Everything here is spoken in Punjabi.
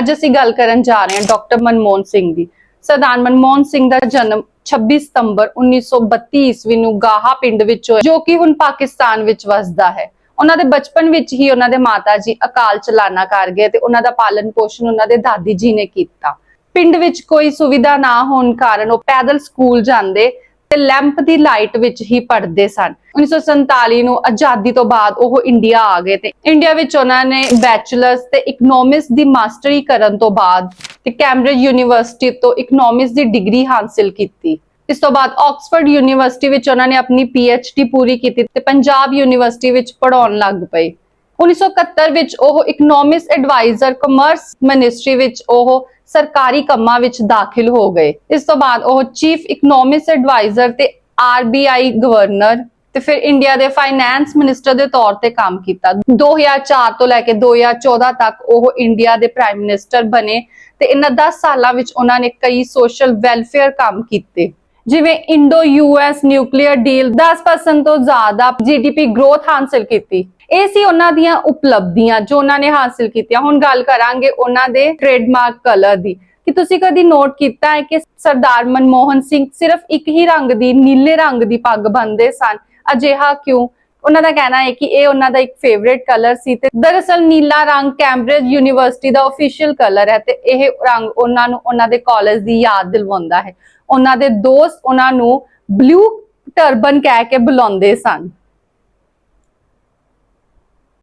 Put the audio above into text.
ਅੱਜ ਅਸੀਂ ਗੱਲ ਕਰਨ ਜਾ ਰਹੇ ਹਾਂ ਡਾਕਟਰ ਮਨਮੋਹਨ ਸਿੰਘ ਦੀ। ਸਰਦਾਰ ਮਨਮੋਹਨ ਸਿੰਘ ਦਾ ਜਨਮ 26 ਸਤੰਬਰ 1932 ਈਸਵੀ ਨੂੰ ਗਾਹਾ ਪਿੰਡ ਵਿੱਚ ਹੋਇਆ ਜੋ ਕਿ ਹੁਣ ਪਾਕਿਸਤਾਨ ਵਿੱਚ ਵਸਦਾ ਹੈ। ਉਹਨਾਂ ਦੇ ਬਚਪਨ ਵਿੱਚ ਹੀ ਉਹਨਾਂ ਦੇ ਮਾਤਾ ਜੀ ਅਕਾਲ ਚਲਾਣਾ ਕਰ ਗਏ ਤੇ ਉਹਨਾਂ ਦਾ ਪਾਲਣ ਪੋਸ਼ਣ ਉਹਨਾਂ ਦੇ ਦਾਦੀ ਜੀ ਨੇ ਕੀਤਾ। ਪਿੰਡ ਵਿੱਚ ਕੋਈ ਸੁਵਿਧਾ ਨਾ ਹੋਣ ਕਾਰਨ ਉਹ ਪੈਦਲ ਸਕੂਲ ਜਾਂਦੇ ਤੇ ਲੈਂਪ ਦੀ ਲਾਈਟ ਵਿੱਚ ਹੀ ਪੜ੍ਹਦੇ ਸਨ। 1947 ਨੂੰ ਆਜ਼ਾਦੀ ਤੋਂ ਬਾਅਦ ਉਹ ਇੰਡੀਆ ਆ ਗਏ ਤੇ ਇੰਡੀਆ ਵਿੱਚ ਉਹਨਾਂ ਨੇ ਬੈਚਲਰਸ ਤੇ ਇਕਨੋਮਿਕਸ ਦੀ ਮਾਸਟਰੀ ਕਰਨ ਤੋਂ ਬਾਅਦ ਤੇ ਕੈਂਬਰਿਜ ਯੂਨੀਵਰਸਿਟੀ ਤੋਂ ਇਕਨੋਮਿਕਸ ਦੀ ਡਿਗਰੀ ਹਾਸਲ ਕੀਤੀ। ਇਸ ਤੋਂ ਬਾਅਦ ਆਕਸਫੋਰਡ ਯੂਨੀਵਰਸਿਟੀ ਵਿੱਚ ਉਹਨਾਂ ਨੇ ਆਪਣੀ ਡੀ ਪੂਰੀ ਕੀਤੀ ਤੇ ਪੰਜਾਬ ਯੂਨੀਵਰਸਿਟੀ ਵਿੱਚ ਪੜ੍ਹਾਉਣ ਲੱਗ ਪਏ। 1971 ਵਿੱਚ ਉਹ ਇਕਨੋਮਿਕਸ ਐਡਵਾਈਜ਼ਰ ਕਮਰਸ ਮਿਨਿਸਟਰੀ ਵਿੱਚ ਉਹ ਸਰਕਾਰੀ ਕੰਮਾਂ ਵਿੱਚ ਦਾਖਲ ਹੋ ਗਏ। ਇਸ ਤੋਂ ਬਾਅਦ ਉਹ ਚੀਫ ਇਕਨੋਮਿਕਸ ਐਡਵਾਈਜ਼ਰ ਤੇ ਆਰਬੀਆਈ ਗਵਰਨਰ ਤੇ ਫਿਰ ਇੰਡੀਆ ਦੇ ਫਾਈਨੈਂਸ ਮਿਨਿਸਟਰ ਦੇ ਤੌਰ ਤੇ ਕੰਮ ਕੀਤਾ। 2004 ਤੋਂ ਲੈ ਕੇ 2014 ਤੱਕ ਉਹ ਇੰਡੀਆ ਦੇ ਪ੍ਰਾਈਮ ਮਿਨਿਸਟਰ ਬਣੇ ਤੇ ਇਹਨਾਂ 10 ਸਾਲਾਂ ਵਿੱਚ ਉਹਨਾਂ ਨੇ ਕਈ ਸੋਸ਼ਲ ਵੈਲਫੇਅਰ ਕੰਮ ਕੀਤੇ। ਜਿਵੇਂ ਇੰਡੋ ਯੂਐਸ ਨਿਊਕਲੀਅਰ ਡੀਲ 10% ਤੋਂ ਜ਼ਿਆਦਾ ਜੀਡੀਪੀ ਗਰੋਥ ਹਾਸਲ ਕੀਤੀ। ਇਹ ਸੀ ਉਹਨਾਂ ਦੀਆਂ ਉਪਲਬਧੀਆਂ ਜੋ ਉਹਨਾਂ ਨੇ ਹਾਸਲ ਕੀਤੀਆਂ। ਹੁਣ ਗੱਲ ਕਰਾਂਗੇ ਉਹਨਾਂ ਦੇ ਟ੍ਰੇਡਮਾਰਕ ਕਲਰ ਦੀ। ਕਿ ਤੁਸੀਂ ਕਦੀ ਨੋਟ ਕੀਤਾ ਹੈ ਕਿ ਸਰਦਾਰ ਮਨਮੋਹਨ ਸਿੰਘ ਸਿਰਫ ਇੱਕ ਹੀ ਰੰਗ ਦੀ, ਨੀਲੇ ਰੰਗ ਦੀ ਪੱਗ ਬੰਨਦੇ ਸਨ। ਅਜਿਹਾ ਕਿਉਂ? ਉਹਨਾਂ ਦਾ ਕਹਿਣਾ ਹੈ ਕਿ ਇਹ ਉਹਨਾਂ ਦਾ ਇੱਕ ਫੇਵਰੇਟ ਕਲਰ ਸੀ ਤੇ ਦਰਅਸਲ ਨੀਲਾ ਰੰਗ ਕੈਂਬਰਿਜ ਯੂਨੀਵਰਸਿਟੀ ਦਾ ਅਫੀਸ਼ੀਅਲ ਕਲਰ ਹੈ ਤੇ ਇਹ ਰੰਗ ਉਹਨਾਂ ਨੂੰ ਉਹਨਾਂ ਦੇ ਕਾਲਜ ਦੀ ਯਾਦ ਦਿਲਵਾਉਂਦਾ ਹੈ। ਉਹਨਾਂ ਦੇ ਦੋਸਤ ਉਹਨਾਂ ਨੂੰ ਬਲੂ ਟਰਬਨ ਕਹਿ ਕੇ ਬੁਲਾਉਂਦੇ ਸਨ।